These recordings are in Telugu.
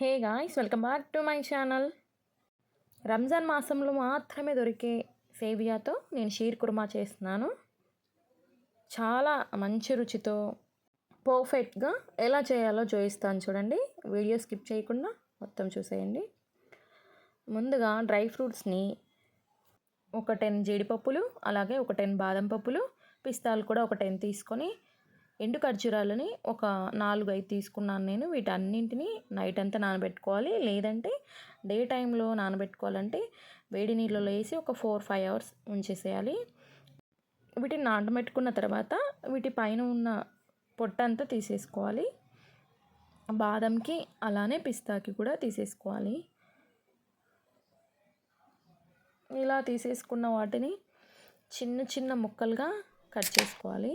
Hey guys welcome back to my channel. Ramzan మాసంలో మాత్రమే దొరికే సేవియాతో నేను షీర్ కుర్మా చేస్తున్నాను. చాలా మంచి రుచితో పర్ఫెక్ట్గా ఎలా చేయాలో చూపిస్తాను చూడండి. వీడియో స్కిప్ చేయకుండా మొత్తం చూసేయండి. ముందుగా డ్రై ఫ్రూట్స్ని ఒక టెన్ జీడిపప్పులు అలాగే ఒక టెన్ బాదం పప్పులు పిస్తాలు కూడా ఒక టెన్ తీసుకొని ఎండు ఖర్జూరాలని ఒక నాలుగు ఐదు తీసుకున్నాను నేను. వీటన్నింటిని నైట్ అంతా నానబెట్టుకోవాలి. లేదంటే డే టైంలో నానబెట్టుకోవాలంటే వేడి నీళ్ళలో వేసి ఒక ఫోర్ ఫైవ్ అవర్స్ ఉంచేసేయాలి. వీటిని నానబెట్టుకున్న తర్వాత వీటి పైన ఉన్న పొట్టంతా తీసేసుకోవాలి. బాదంకి అలానే పిస్తాకి కూడా తీసేసుకోవాలి. ఇలా తీసేసుకున్న వాటిని చిన్న చిన్న ముక్కలుగా కట్ చేసుకోవాలి.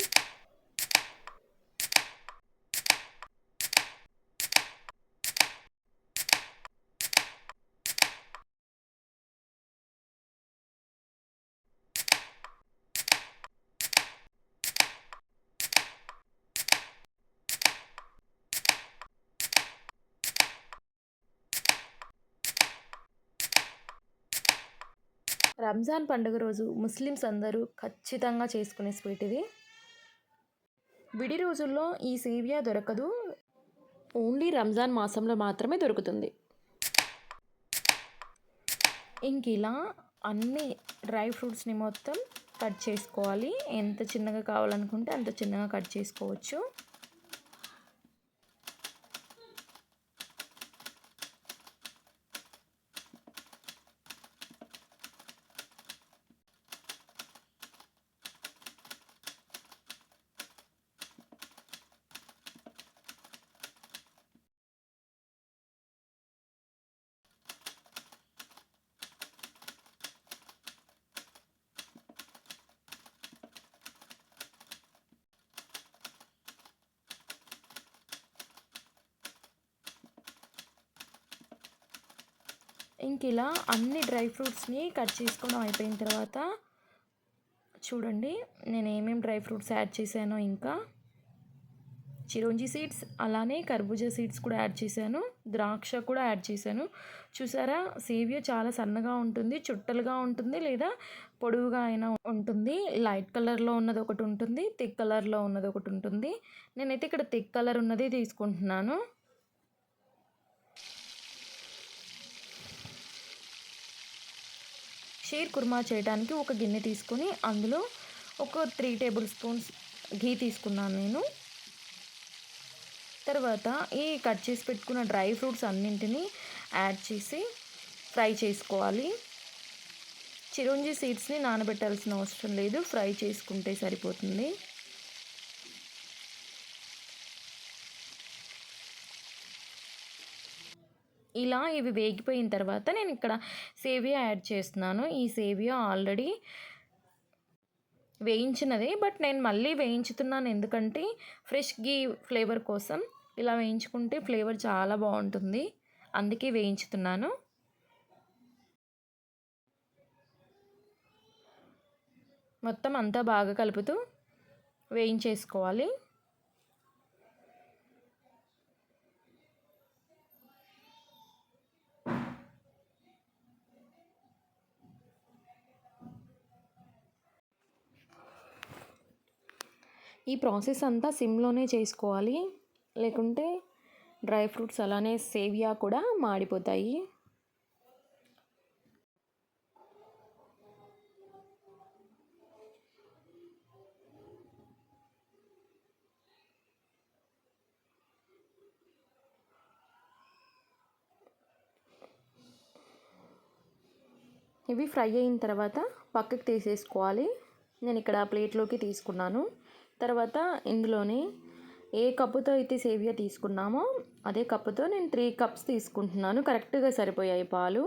రంజాన్ పండుగ రోజు ముస్లిమ్స్ అందరూ ఖచ్చితంగా చేసుకునే స్వీట్ ఇది. విడి రోజుల్లో ఈ సేవియా దొరకదు. ఓన్లీ రంజాన్ మాసంలో మాత్రమే దొరుకుతుంది. ఇంక ఇలా అన్ని డ్రై ఫ్రూట్స్ని మొత్తం కట్ చేసుకోవాలి. ఎంత చిన్నగా కావాలనుకుంటే అంత చిన్నగా కట్ చేసుకోవచ్చు. ఇంక ఇలా అన్ని డ్రై ఫ్రూట్స్ని కట్ చేసుకోవడం అయిపోయిన తర్వాత చూడండి నేను ఏమేమి డ్రై ఫ్రూట్స్ యాడ్ చేశానో ఇంకా. చిరోంజి సీడ్స్ అలానే కర్బూజా సీడ్స్ కూడా యాడ్ చేశాను. ద్రాక్ష కూడా యాడ్ చేశాను. చూసారా? సేవియో చాలా సన్నగా ఉంటుంది చుట్టలుగా ఉంటుంది లేదా పొడవుగా అయినా ఉంటుంది. లైట్ కలర్లో ఉన్నది ఒకటి ఉంటుంది థిక్ కలర్లో ఉన్నది ఒకటి ఉంటుంది. నేనైతే ఇక్కడ థిక్ కలర్ ఉన్నదే తీసుకుంటున్నాను. షీర్ కుర్మా చేయడానికి ఒక గిన్నె తీసుకొని అందులో ఒక త్రీ టేబుల్ స్పూన్స్ ఘీ తీసుకున్నాను నేను. తర్వాత ఈ కట్ చేసి పెట్టుకున్న డ్రై ఫ్రూట్స్ అన్నింటినీ యాడ్ చేసి ఫ్రై చేసుకోవాలి. చిరంజి సీడ్స్ని నానబెట్టాల్సిన అవసరం లేదు ఫ్రై చేసుకుంటే సరిపోతుంది. ఇలా ఇవి వేగిపోయిన తర్వాత నేను ఇక్కడ సేవియా యాడ్ చేస్తున్నాను. ఈ సేవియా ఆల్రెడీ వేయించినదే బట్ నేను మళ్ళీ వేయించుతున్నాను ఎందుకంటే ఫ్రెష్ గీ ఫ్లేవర్ కోసం. ఇలా వేయించుకుంటే ఫ్లేవర్ చాలా బాగుంటుంది. అందుకే వేయించుతున్నాను. మొత్తం అంతా బాగా కలుపుతూ వేయించేసుకోవాలి. ఈ ప్రాసెస్ అంతా సిమ్లోనే చేసుకోవాలి. లేకుంటే డ్రై ఫ్రూట్స్ అలానే సేవియా కూడా మాడిపోతాయి. ఇవి ఫ్రై అయిన తర్వాత పక్కకి తీసేసుకోవాలి. నేను ఇక్కడ ప్లేట్లోకి తీసుకున్నాను. తర్వాత ఇందులోని ఏ కప్పుతో అయితే సేవియా తీసుకున్నామో అదే కప్పుతో నేను త్రీ కప్స్ తీసుకుంటున్నాను. కరెక్ట్గా సరిపోయాయి పాలు.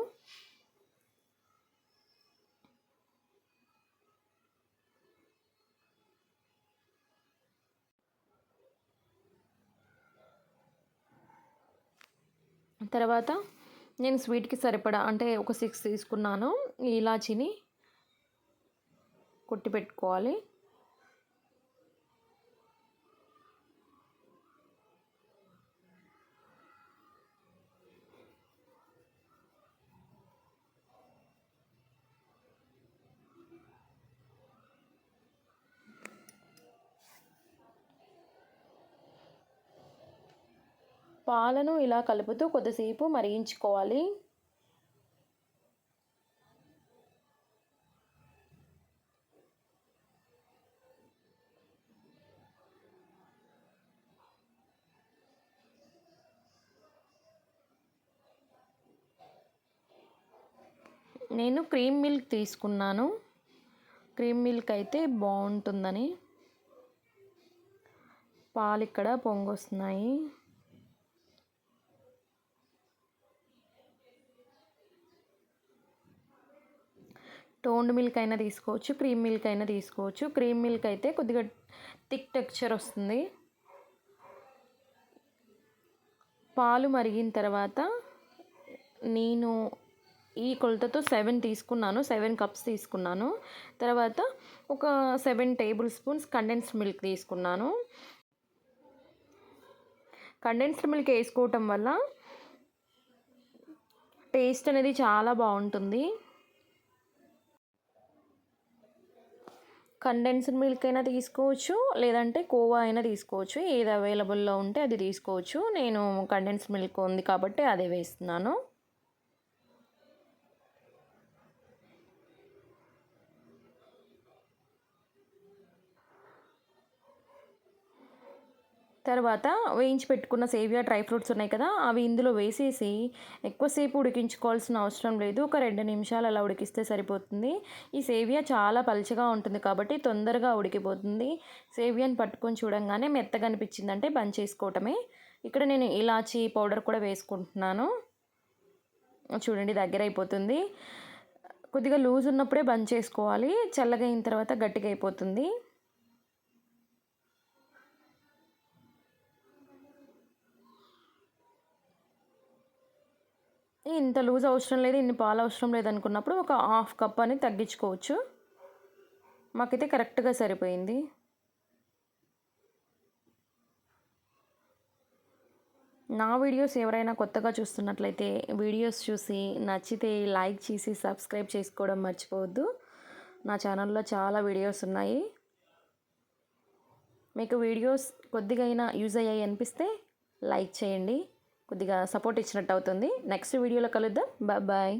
తర్వాత నేను స్వీట్కి సరిపడా అంటే ఒక సిక్స్ తీసుకున్నాను. ఇలాచీని కొట్టి పెట్టుకోవాలి పాలను ఇలా కలుపుతూ కొద్దిసేపు మరిగించుకోవాలి. నేను క్రీమ్ మిల్క్ తీసుకున్నాను. క్రీమ్ మిల్క్ అయితే బాగుంటుందని. పాలు ఇక్కడ పొంగొస్తున్నాయి. టోన్డ్ మిల్క్ అయినా తీసుకోవచ్చు క్రీమ్ మిల్క్ అయినా తీసుకోవచ్చు. క్రీమ్ మిల్క్ అయితే కొద్దిగా థిక్ టెక్చర్ వస్తుంది. పాలు మరిగిన తర్వాత నేను ఈ కొలతతో సెవెన్ తీసుకున్నాను సెవెన్ కప్స్ తీసుకున్నాను. తర్వాత ఒక seven tablespoons condensed milk తీసుకున్నాను. కండెన్స్డ్ మిల్క్ వేసుకోవటం వల్ల టేస్ట్ అనేది చాలా బాగుంటుంది. కండెన్స్డ్ మిల్క్ అయినా తీసుకోవచ్చు లేదంటే కోవా అయినా తీసుకోవచ్చు. ఏది అవైలబుల్లో ఉంటే అది తీసుకోవచ్చు. నేను కండెన్స్డ్ మిల్క్ ఉంది కాబట్టి అదే వేస్తున్నాను. తర్వాత వేయించి పెట్టుకున్న సేవియా డ్రై ఫ్రూట్స్ ఉన్నాయి కదా అవి ఇందులో వేసేసి ఎక్కువసేపు ఉడికించుకోవాల్సిన అవసరం లేదు. ఒక రెండు నిమిషాలు అలా ఉడికిస్తే సరిపోతుంది. ఈ సేవియా చాలా పలుచగా ఉంటుంది కాబట్టి తొందరగా ఉడికిపోతుంది. సేవియాని పట్టుకొని చూడంగానే మెత్తగా అనిపించిందంటే బంద్ చేసుకోవటమే. ఇక్కడ నేను ఇలాచీ పౌడర్ కూడా వేసుకుంటున్నాను. చూడండి దగ్గర అయిపోతుంది. కొద్దిగా లూజ్ ఉన్నప్పుడే బంద్ చేసుకోవాలి. చల్లగా అయిన తర్వాత గట్టిగా అయిపోతుంది. ఇంత లూజ్ అవసరం లేదు ఇన్ని పాలు అవసరం లేదు అనుకున్నప్పుడు ఒక హాఫ్ కప్ అని తగ్గించుకోవచ్చు. మాకైతే కరెక్ట్గా సరిపోయింది. నా వీడియోస్ ఎవరైనా కొత్తగా చూస్తున్నట్లయితే వీడియోస్ చూసి నచ్చితే లైక్ చేసి సబ్స్క్రైబ్ చేసుకోవడం మర్చిపోవద్దు. నా ఛానల్లో చాలా వీడియోస్ ఉన్నాయి. మీకు వీడియోస్ కొద్దిగైనా యూజ్ అయ్యాయి అనిపిస్తే లైక్ చేయండి. కొద్దిగా సపోర్ట్ ఇచ్చినట్టు అవుతుంది. నెక్స్ట్ వీడియోలో కలుద్దాం. బాయ్